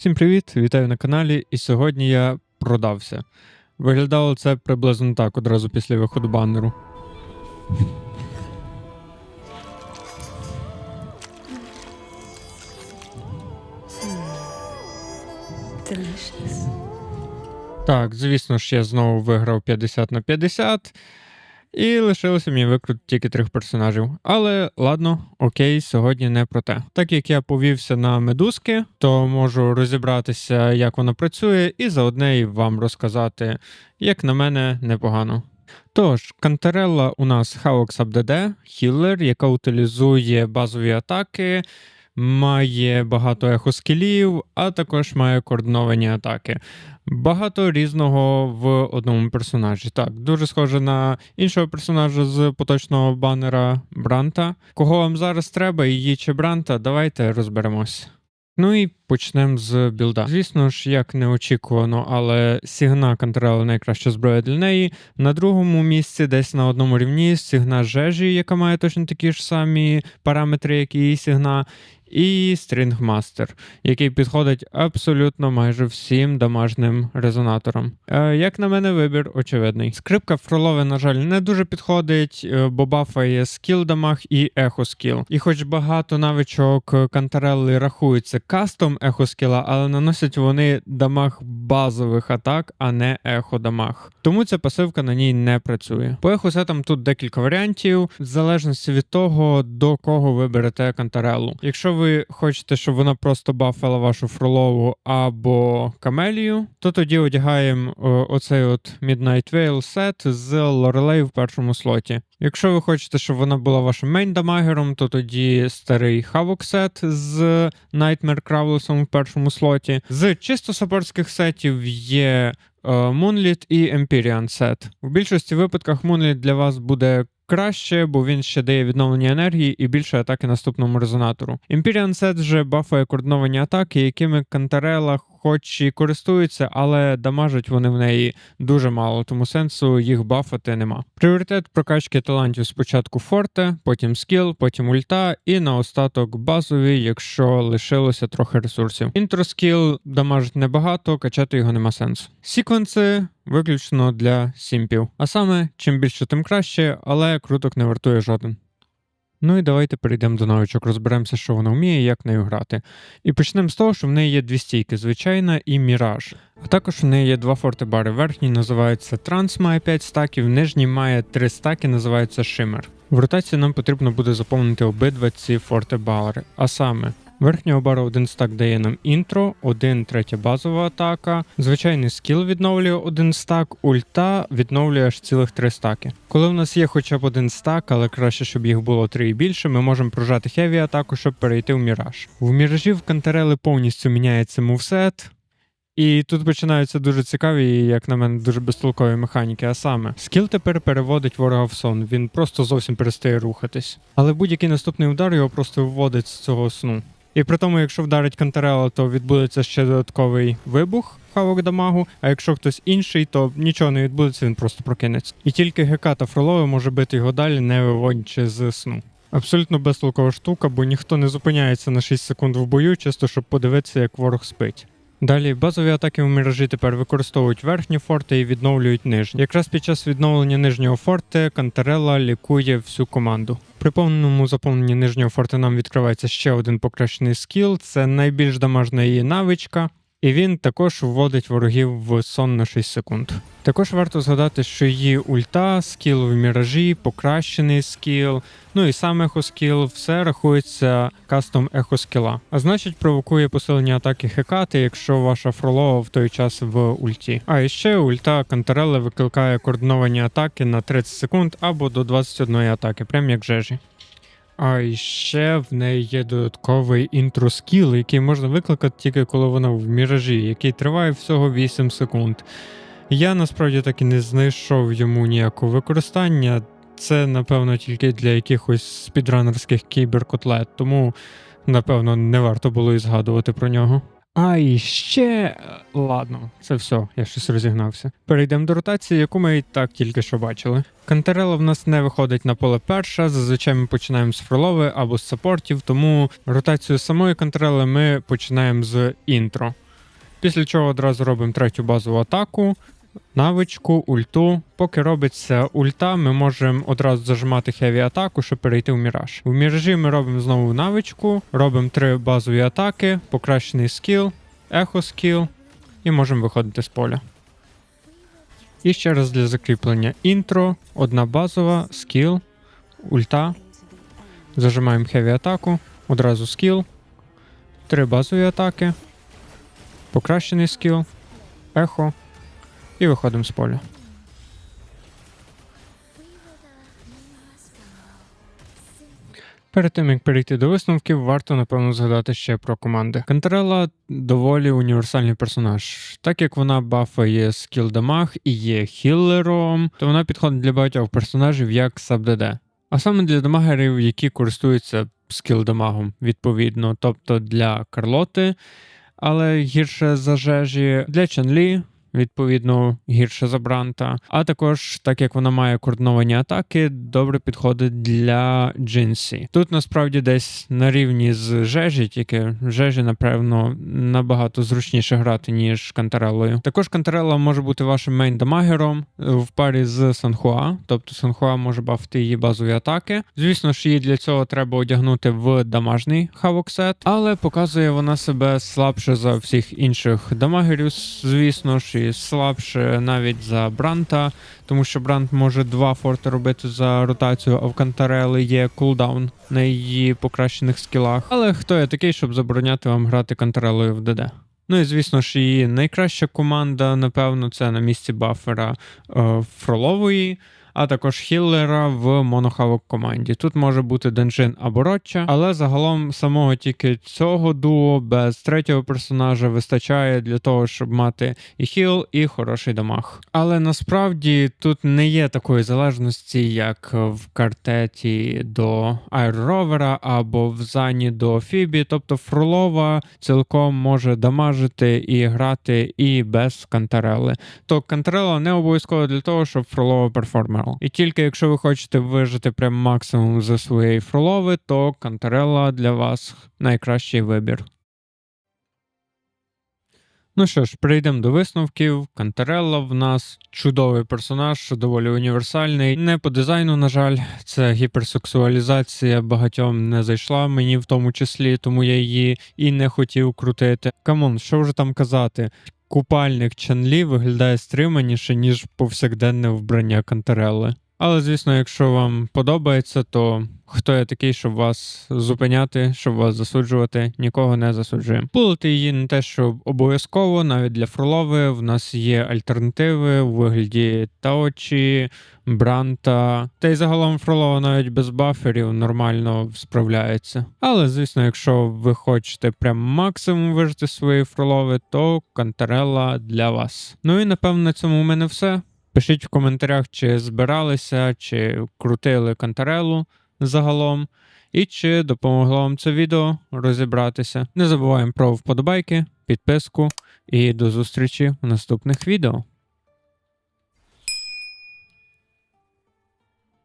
Всім привіт, вітаю на каналі. І сьогодні я продався. Виглядало це приблизно так одразу після виходу. Delicious. Так, звісно ж, я знову виграв 50 на 50. І лишилося мені викрути тільки трьох персонажів. Але ладно, окей, сьогодні не про те. Так як я повівся на медузки, то можу розібратися, як воно працює, і заодно й вам розказати, як на мене, непогано. Тож, Кантерелла у нас Havox UpDD, хілер, яка утилізує базові атаки, має багато ехоскілів, а також має координовані атаки. Багато різного в одному персонажі. Так, дуже схоже на іншого персонажа з поточного банера Бранта. Кого вам зараз треба, її чи Бранта, давайте розберемось. Ну і почнемо з білда. Звісно ж, як неочікувано, але Сігна Кантрела найкраща зброя для неї. На другому місці, десь на одному рівні, Сігна Жежі, яка має точно такі ж самі параметри, як і її Сігна, і Stringmaster, який підходить абсолютно майже всім дамажним резонаторам. Е, як на мене, вибір очевидний. Скрипка Фролове, на жаль, не дуже підходить, е, бо бафає скіл дамаг і ехо скіл. І хоч багато навичок Кантарелли рахуються кастом ехо скіла, але наносять вони дамаг базових атак, а не ехо дамаг. Тому ця пасивка на ній не працює. По ехо сетам тут декілька варіантів, в залежності від того, до кого ви берете Кантареллу. Якщо ви хочете, щоб вона просто бафала вашу фролову або камелію, то тоді одягаємо оцей от Midnight Veil сет з Лорелей в першому слоті. Якщо ви хочете, щоб вона була вашим мейн-дамагером, то тоді старий Havoc сет з Nightmare Crawlesом в першому слоті. З чисто саппортських сетів є е, Moonlit і Empyrean сет. В більшості випадках Moonlit для вас буде краще, бо він ще дає відновлення енергії і більше атаки наступному резонатору. Empyrean Set же бафує координовані атаки, якими Канtarella хоч і користуються, але дамажать вони в неї дуже мало, тому сенсу їх бафати нема. Пріоритет прокачки талантів спочатку форте, потім скіл, потім ульта, і на остаток базові, якщо лишилося трохи ресурсів. Інтроскіл дамажить небагато, качати його нема сенсу. Сіквенси виключно для сімпів. А саме, чим більше, тим краще, але круток не вартує жоден. Ну і давайте перейдемо до навичок, розберемося, що вона вміє і як нею грати. І почнемо з того, що в неї є дві стійки звичайна і міраж. А також в неї є два фортебари. Верхній називається Транс, має 5 стаків, нижній має 3 стаки, називається Шимер. В ротації нам потрібно буде заповнити обидва ці фортебари. А саме, Верхнього бару один стак дає нам інтро, один третя базова атака. Звичайний скіл відновлює один стак, ульта відновлює аж цілих три стаки. Коли в нас є хоча б один стак, але краще, щоб їх було три і більше, ми можемо прожати хеві атаку, щоб перейти в міраж. В міражі в Кантерели повністю міняється мувсет. І тут починаються дуже цікаві, як на мене, дуже безтолкові механіки. А саме, скіл тепер переводить ворога в сон, він просто зовсім перестає рухатись. Але будь-який наступний удар його просто виводить з цього сну. І при тому, якщо вдарить Кантерело, то відбудеться ще додатковий вибух хавок дамагу, а якщо хтось інший, то нічого не відбудеться, він просто прокинеться. І тільки ГК та Фролове може бити його далі, не виводячи з сну. Абсолютно безтолкова штука, бо ніхто не зупиняється на 6 секунд в бою, чисто щоб подивитися, як ворог спить. Далі базові атаки в міражі тепер використовують верхні форти і відновлюють нижні. Якраз під час відновлення нижнього форти Кантерелла лікує всю команду. При повному заповненні нижнього форта нам відкривається ще один покращений скіл. Це найбільш дамажна її навичка. І він також вводить ворогів в сон на 6 секунд. Також варто згадати, що її ульта, скіл в міражі, покращений скіл, ну і сам ехоскіл, все рахується кастом ехоскіла. А значить, провокує посилення атаки хекати, якщо ваша фролова в той час в ульті. А ще ульта Кантерелли викликає координовані атаки на 30 секунд або до 21 атаки, прям як жежі. А ще в неї є додатковий інтро скіл, який можна викликати тільки коли вона в міражі, який триває всього 8 секунд. Я насправді так і не знайшов йому ніякого використання. Це, напевно, тільки для якихось спідранерських кіберкотлет, тому, напевно, не варто було і згадувати про нього. А і ще ладно, це все, я щось розігнався. Перейдемо до ротації, яку ми і так тільки що бачили. Кантерела в нас не виходить на поле перша. Зазвичай ми починаємо з фролови або з саппортів, тому ротацію самої кантерели ми починаємо з інтро. Після чого одразу робимо третю базову атаку, навичку, ульту. Поки робиться ульта, ми можемо одразу зажимати хеві атаку, щоб перейти в міраж. В міражі ми робимо знову навичку, робимо три базові атаки, покращений скіл, ехо скіл і можемо виходити з поля. І ще раз для закріплення інтро, одна базова, скіл, ульта. Зажимаємо хеві атаку, одразу скіл, три базові атаки, покращений скіл, ехо і виходимо з поля. Перед тим як перейти до висновків, варто напевно згадати ще про команди. Кантерела доволі універсальний персонаж. Так як вона бафає скіл дамаг і є хіллером, то вона підходить для багатьох персонажів як саб-ДД. А саме для дамагерів, які користуються скіл дамагом, відповідно, тобто для Карлоти, але гірше за жежі, для Чанлі, відповідно, гірше за Бранта. А також, так як вона має координовані атаки, добре підходить для Джинсі. Тут насправді десь на рівні з Жежі, тільки Жежі, напевно, набагато зручніше грати, ніж Канtarellою. Також Канtarella може бути вашим мейн-дамагером в парі з Санхуа, тобто Санхуа може бафти її базові атаки. Звісно ж, її для цього треба одягнути в дамажний хавоксет, але показує вона себе слабше за всіх інших дамагерів, звісно ж, і слабше навіть за Бранта, тому що Брант може два форти робити за ротацію, а в Кантарели є кулдаун на її покращених скілах. Але хто я такий, щоб забороняти вам грати Кантарелою в ДД? Ну і звісно ж, її найкраща команда, напевно, це на місці бафера е, Фролової, а також хіллера в монохавок команді. Тут може бути Денджин або Ротча, але загалом самого тільки цього дуо без третього персонажа вистачає для того, щоб мати і хіл, і хороший дамаг. Але насправді тут не є такої залежності, як в картеті до Айр-Ровера або в Зані до Фібі. Тобто Фролова цілком може дамажити і грати і без Кантарели. То Кантарела не обов'язково для того, щоб Фролова перформерла. І тільки якщо ви хочете вижити прям максимум з своєї Фролови, то Кантарела для вас найкращий вибір. Ну що ж, перейдемо до висновків. Кантарелла в нас чудовий персонаж, доволі універсальний. Не по дизайну, на жаль, це гіперсексуалізація багатьом не зайшла мені в тому числі, тому я її і не хотів крутити. Камон, що вже там казати? Купальник Чанлі виглядає стриманіше, ніж повсякденне вбрання Кантарелли. Але, звісно, якщо вам подобається, то хто я такий, щоб вас зупиняти, щоб вас засуджувати, нікого не засуджуємо. Пулити її не те, що обов'язково, навіть для Фролови в нас є альтернативи у вигляді Таочі, Бранта. Та й загалом Фролова навіть без баферів нормально справляється. Але, звісно, якщо ви хочете прям максимум вижити своєї Фролови, то Кантарелла для вас. Ну і напевно на цьому у мене все. Пишіть в коментарях, чи збиралися, чи крутили Кантарелу загалом, і чи допомогло вам це відео розібратися. Не забуваємо про вподобайки, підписку і до зустрічі в наступних відео.